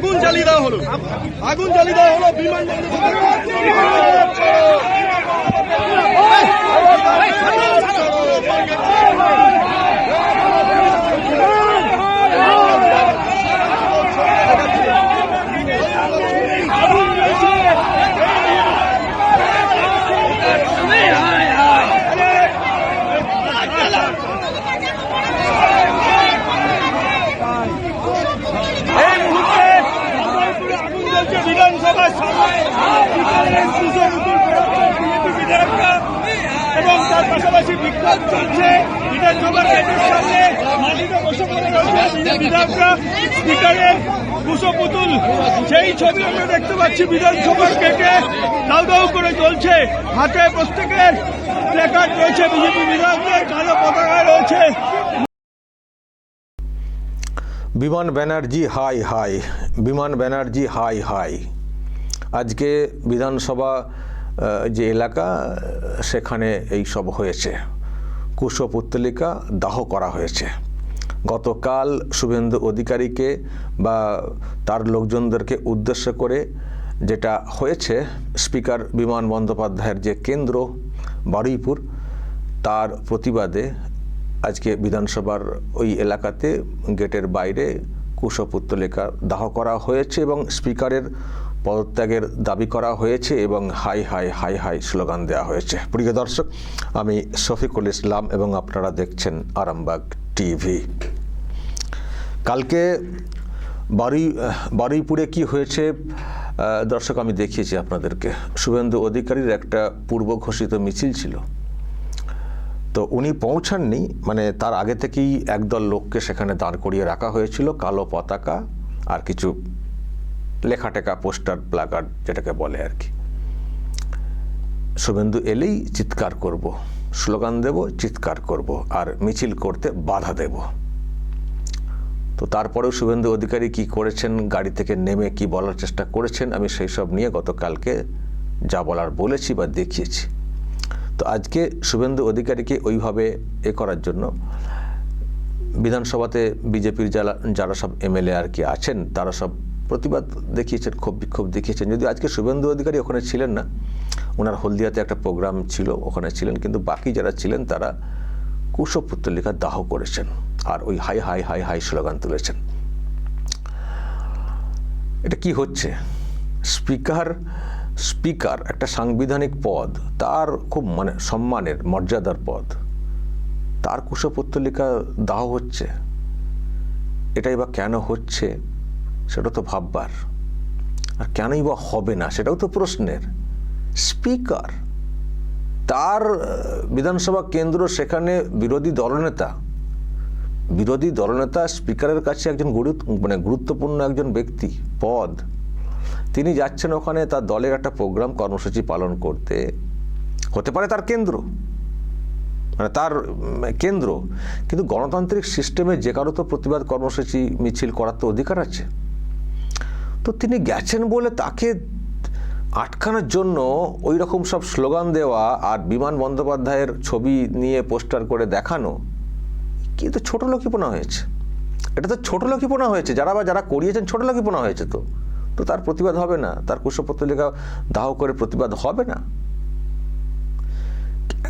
আগুন জ্বালিয়ে দেওয়া হলো। আগুন জ্বালিয়ে দেওয়া হলো বিমান এই মুহূর্তে উদয়পুরে আগুন জ্বলছে বিধানসভার সামনে বিকালের পুজো মিছিল করেছে বিজেপি বিধায়করা এবং তার পাশাপাশি বিক্ষোভ চলছে। বিধানসভার গেটের সামনে মালিকা বসে পড়ে রয়েছে বিধায়করা। স্পিকারের কুশো সেই ছবি আমরা দেখতে পাচ্ছি বিধানসভার গেটে দাউ দাউ করে চলছে হাতে প্রত্যেকের প্লেকার্ড রয়েছে, বিজেপি বিধায়কদের, কালো পতাকা রয়েছে। বিমান ব্যানার্জি, হাই হাই। বিমান ব্যানার্জি, হাই হাই। আজকে বিধানসভা যে এলাকা, সেখানে এই সব হয়েছে। কুশপুত্তলিকা দাহ করা হয়েছে। গতকাল শুভেন্দু অধিকারীকে বা তার লোকজনদেরকে উদ্দেশ্য করে যেটা হয়েছে, স্পিকার বিমান বন্দ্যোপাধ্যায়ের যে কেন্দ্র, বারুইপুর, তার প্রতিবাদে আজকে বিধানসভার ওই এলাকাতে গেটের বাইরে কুশপুত্তলিকা দাহ করা হয়েছে এবং স্পিকারের পদত্যাগের দাবি করা হয়েছে এবং হাই হাই হাই হাই স্লোগান দেওয়া হয়েছে। প্রিয় দর্শক, আমি শফিকুল ইসলাম এবং আপনারা দেখছেন আরামবাগ টিভি। কালকে বারুই, বারুইপুরে কি হয়েছে দর্শক, আমি দেখিয়েছি আপনাদেরকে। শুভেন্দু অধিকারীর একটা পূর্ব ঘোষিত মিছিল ছিল। তো উনি পৌঁছাননি মানে তার আগে থেকেই একদল লোককে সেখানে দাঁড় করিয়ে রাখা হয়েছিল, কালো পতাকা আর কিছু লেখাটেকা পোস্টার, প্লাকার্ড যেটাকে বলে আর কি। শুভেন্দু এলেই চিৎকার করব, স্লোগান দেব, চিৎকার করব আর মিছিল করতে বাধা দেব। তো তারপরেও শুভেন্দু অধিকারী কি করেছেন, গাড়ি থেকে নেমে কি বলার চেষ্টা করেছেন, আমি সেই সব নিয়ে গতকালকে যা বলার বলেছি বা দেখিয়েছি। তো আজকে শুভেন্দু অধিকারীকে ওইভাবে এ করার জন্য বিধানসভাতে বিজেপির যারা যারা সব এমএলএ আর কি আছেন, তারা সব প্রতিবাদ দেখিয়েছেন, ক্ষোভ বিক্ষোভ দেখিয়েছেন। যদি আজকে শুভেন্দু অধিকারী ওখানে ছিলেন না, ওনার হলদিয়াতে একটা প্রোগ্রাম ছিল, ওখানে ছিলেন, কিন্তু বাকি যারা ছিলেন, তারা কুশপুত্তলিকা দাহ করেছেন আর ওই হাই হাই হাই হাই স্লোগান তুলেছেন। এটা কি হচ্ছে? স্পিকার স্পিকার, একটা সাংবিধানিক পদ, তার খুব মানে সম্মানের, মর্যাদার পদ, তার কুশপুত্তলিকা দাহ হচ্ছে। এটাই বা কেন হচ্ছে সেটা তো ভাববার। আর কেনই বা হবে না, সেটাও তো প্রশ্নের। স্পিকার, তার বিধানসভা কেন্দ্র সেখানে বিরোধী দলনেতা বিরোধী দলনেতা স্পিকারের কাছে একজন মানে গুরুত্বপূর্ণ একজন ব্যক্তি, পদ তিনি যাচ্ছেন ওখানে, তার দলের একটা প্রোগ্রাম কর্মসূচি পালন করতে। হতে পারে তার কেন্দ্র। মানে তার কেন্দ্র। কিন্তু গণতান্ত্রিক সিস্টেমে যে কারও তো প্রতিবাদ কর্মসূচি, মিছিল করার তো অধিকার আছে। তো তিনি গেছেন বলে তাকে আটকানোর জন্য ওই রকম সব স্লোগান দেওয়া আর বিমান বন্দ্যোপাধ্যায়ের ছবি নিয়ে পোস্টার করে দেখানো কিন্তু ছোট লোকিপনা হয়েছে। এটা তো ছোট লোকিপনা হয়েছে। যারা বা যারা করিয়েছেন, ছোট লোকিপনা হয়েছে তো। তো তার প্রতিবাদ হবে না। তার কুশপত্রিকা দাহ করে প্রতিবাদ হবে না।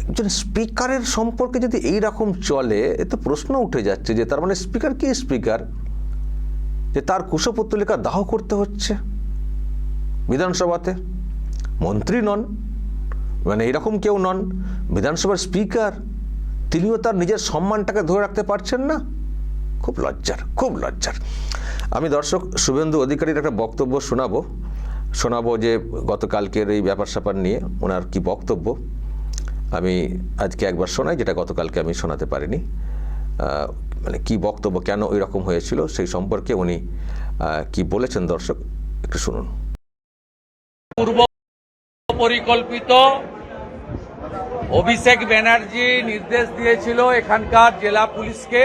একজন স্পিকারের সম্পর্কে যদি এই রকম চলে, এ তো প্রশ্ন উঠে যাচ্ছে যে তার মানে স্পিকার কি স্পিকার? যে তার কুশপুত্তলিকা দাহ করতে হচ্ছে? বিধানসভাতে মন্ত্রী নন মানে এরকম কেউ নন, বিধানসভার স্পিকার, তিনিও তার নিজের সম্মানটাকে ধরে রাখতে পারছেন না? খুব লজ্জার খুব লজ্জার। আমি দর্শক শুভেন্দু অধিকারীর একটা বক্তব্য শোনাবো। শোনাবো যে গতকালকের এই ব্যাপার স্যাপার নিয়ে ওনার কি বক্তব্য। আমি আজকে একবার শোনাই, যেটা গতকালকে আমি শোনাতে পারিনি। মানে কি বক্তব্য, কেন ওই রকম হয়েছিল সেই সম্পর্কে উনি কি বলেছেন দর্শক, একটু শুনুন। পূর্ব পরিকল্পিত অভিষেক ব্যানার্জি নির্দেশ দিয়েছিল এখানকার জেলা পুলিশকে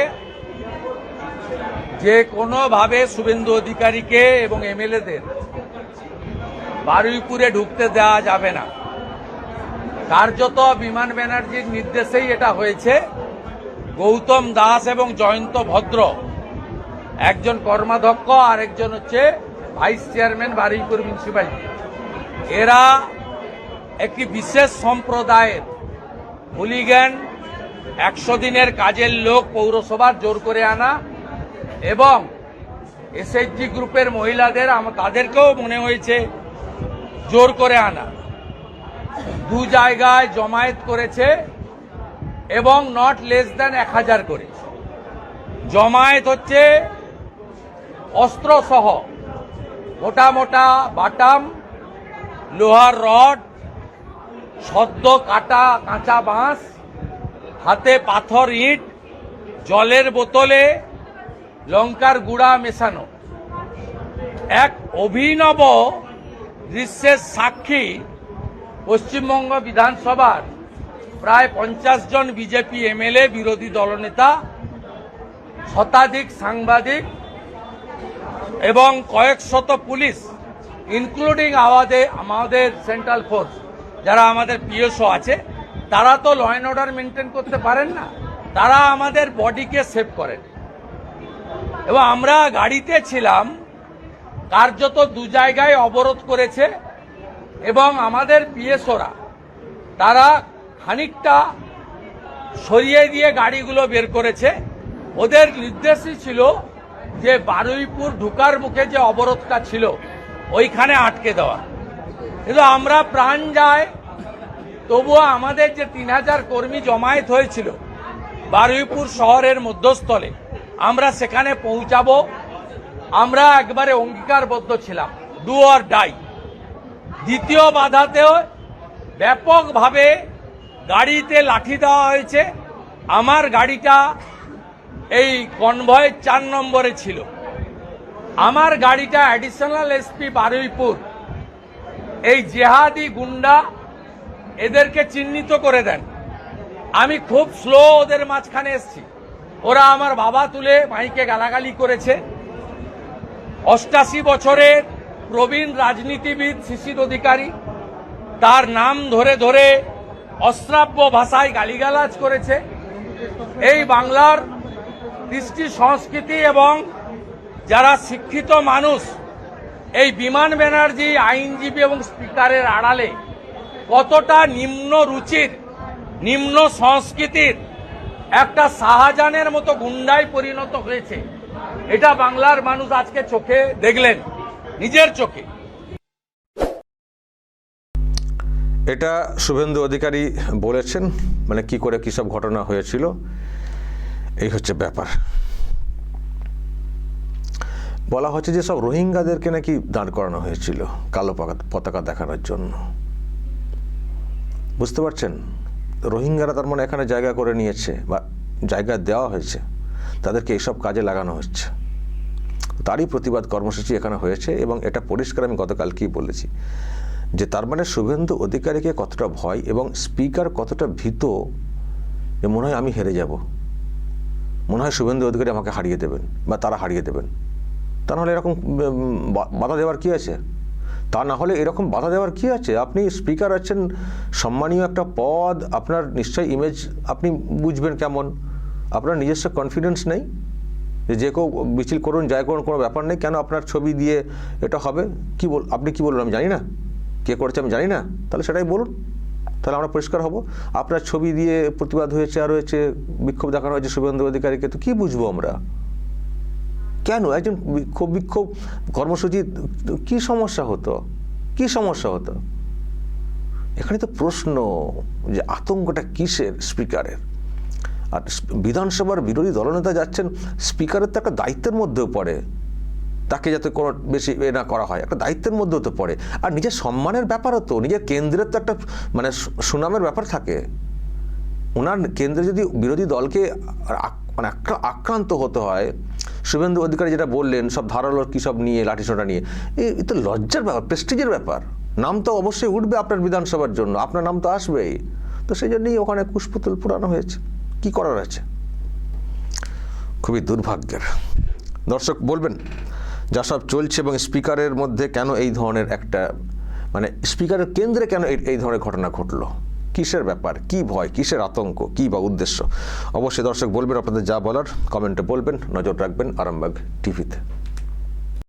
যে কোনোভাবে শুভেন্দু অধিকারীকে এবং এমএলএদের বারুইপুরে ঢুকতে দেওয়া যাবে না। কার্যত বিমান ব্যানার্জির নির্দেশেই এটা হয়েছে। গৌতম দাস এবং জয়ন্ত ভদ্র, একজন কর্মাধ্যক্ষ আর একজন হচ্ছে ভাইস চেয়ারম্যান বারুইপুর মিউনিসিপ্যালিটি এরা একটি বিশেষ সম্প্রদায়ের হুলিগ্যান একশো দিনের কাজের লোক পৌরসভার জোর করে আনা এবং এসএইচজি গ্রুপের মহিলাদের তাদেরকেও মনে হয়েছে জোর করে আনা। দু জায়গায় জমায়েত করেছে এবং নট লেস দ্যান এক হাজার করে। জমায়েত হচ্ছে অস্ত্র সহ মোটা মোটা বাটাম, লোহার রড, সদ্য কাটা কাঁচা বাঁশ, হাতে পাথর ইট, জলের বোতলে লঙ্কার গুঁড়া মেশানো। এক অভিনব দৃশ্যের সাক্ষী পশ্চিমবঙ্গ বিধানসভার প্রায় পঞ্চাশ জন বিজেপি এমএলএ, বিরোধী দলনেতা, শতাধিক সাংবাদিক এবং কয়েক শত পুলিশ ইনক্লুডিং আমাদের আমাদের সেন্ট্রাল ফোর্স যারা আমাদের পিএসও আছে, তারা তো ল অ্যান্ড অর্ডার মেনটেন করতে পারেন না। তারা আমাদের বডিকে সেভ করেন। এবং আমরা গাড়িতে ছিলাম, কার্যত দু জায়গায় অবরোধ করেছে এবং আমাদের পিএসওরা, তারা খানিকটা সরিয়ে দিয়ে গাড়িগুলো বের করেছে। ওদের নির্দেশই ছিল যে বারুইপুর ঢুকার মুখে যে অবরোধটা ছিল, ওইখানে আটকে দেওয়া। কিন্তু আমরা প্রাণ যায়, তবুও আমাদের যে তিন হাজার কর্মী জমায়েত হয়েছিল বারুইপুর শহরের মধ্যস্থলে আমরা সেখানে পৌঁছাবো। আমরা একবারে অঙ্গীকারবদ্ধ ছিলাম। ডু অর ডাই দ্বিতীয় বাধাতেও ব্যাপকভাবে গাড়িতে লাঠি দেওয়া হয়েছে। আমার গাড়িটা এই কনভয়ের চার নম্বরে ছিল। আমার গাড়িটা অ্যাডিশনাল এসপি বারুইপুর। এই জেহাদি গুন্ডা এদেরকে চিহ্নিত করে দেন। আমি খুব স্লো ওদের মাঝখানে এসছি। ওরা আমার বাবা তুলে মাইকে গালাগালি করেছে। অষ্টাশি বছরের প্রবীণ রাজনীতিবিদ শিশির অধিকারী, তার নাম ধরে ধরে অশ্রাব্য ভাষায় গালিগালাজ করেছে। এই বাংলার কৃষ্টি সংস্কৃতি এবং যারা শিক্ষিত মানুষ, এই বিমান ব্যানার্জি, আইনজীবী এবং স্পিকারের আড়ালে কতটা নিম্ন রুচির, নিম্ন সংস্কৃতির একটা শাহজাহানের মতো গুন্ডায় পরিণত হয়েছে। এটা বাংলার মানুষ আজকে চোখে দেখলেন, নিজের চোখে। এটা শুভেন্দু অধিকারী বলেছেন মানে কি করে কী সব ঘটনা হয়েছিল, এই হচ্ছে ব্যাপার। বলা হচ্ছে যে সব রোহিঙ্গাদেরকে নাকি দাঁড় করানো হয়েছিল, কালো পতাকা দেখানোর জন্য। বুঝতে পারছেন? রোহিঙ্গারা তার মানে এখানে জায়গা করে নিয়েছে বা জায়গা দেওয়া হয়েছে। তাদেরকে এইসব কাজে লাগানো হচ্ছে। তারই প্রতিবাদ কর্মসূচি এখানে হয়েছে এবং এটা পরিষ্কার আমি গতকালকেই বলেছি যে তার মানে শুভেন্দু অধিকারীকে কতটা ভয় এবং স্পিকার কতটা ভীত যে মনে হয় আমি হেরে যাব। মনে হয় শুভেন্দু অধিকারী আমাকে হারিয়ে দেবেন বা তারা হারিয়ে দেবেন। তা নাহলে এরকম বাধা দেওয়ার কী আছে? তা না হলে এরকম বাধা দেওয়ার কি আছে? আপনি স্পিকার আছেন, সম্মানীয় একটা পদ, আপনার নিশ্চয়ই ইমেজ আপনি বুঝবেন কেমন? আপনার নিজস্ব কনফিডেন্স নেই? যে কেউ মিছিল করুন যাই করুন, কোনো ব্যাপার নেই, কেন আপনার ছবি দিয়ে এটা হবে? কি বল আপনি কি বললেন আমি জানি না। কে করেছে আমি জানি না। তাহলে সেটাই বলুন। তাহলে আমরা পরিষ্কার হব। আপনার ছবি দিয়ে প্রতিবাদ হয়েছে, আর হয়েছে, বিক্ষোভ দেখানো হয়েছে শুভেন্দু অধিকারীকে, তো কী বুঝব আমরা? কেন? একজন বিক্ষোভ বিক্ষোভ কর্মসূচি, কি সমস্যা হতো? কি সমস্যা হতো? এখানে তো প্রশ্ন যে আতঙ্কটা কিসের? স্পিকারের। আর বিধানসভার বিরোধী দলনেতা যাচ্ছেন, স্পিকারের তো একটা দায়িত্বের মধ্যেও পড়ে। তাকে যাতে কোনো বেশি এ না করা হয়, একটা দায়িত্বের মধ্যেও তো পড়ে। আর নিজের সম্মানের ব্যাপারও তো, নিজের কেন্দ্রের তো একটা মানে সুনামের ব্যাপার থাকে। ওনার কেন্দ্রে যদি বিরোধী দলকে মানে আক্রা- আক্রান্ত হতে হয় শুভেন্দু অধিকারী যেটা বললেন, সব ধারালো কী সব নিয়ে লাঠিসোঁটা নিয়ে, এ তো লজ্জার ব্যাপার প্রেস্টিজের ব্যাপার। নাম তো অবশ্যই উঠবে আপনার বিধানসভার জন্য, আপনার নাম তো আসবেই। তো সেই জন্যই ওখানে কুশপুতুল পুরানো হয়েছে, কি করার আছে? খুবই দুর্ভাগ্যের। দর্শক, বলবেন, যা সব চলছে এবং স্পিকারের মধ্যে কেন এই ধরনের একটা মানে স্পিকারের কেন্দ্রে কেন এই ধরনের ঘটনা ঘটলো? কিসের ব্যাপার? কি ভয়? কিসের আতঙ্ক? কি বা উদ্দেশ্য? অবশ্যই দর্শক বলবেন, আপনাদের যা বলার কমেন্টে বলবেন, নজর রাখবেন আরামবাগ টিভিতে।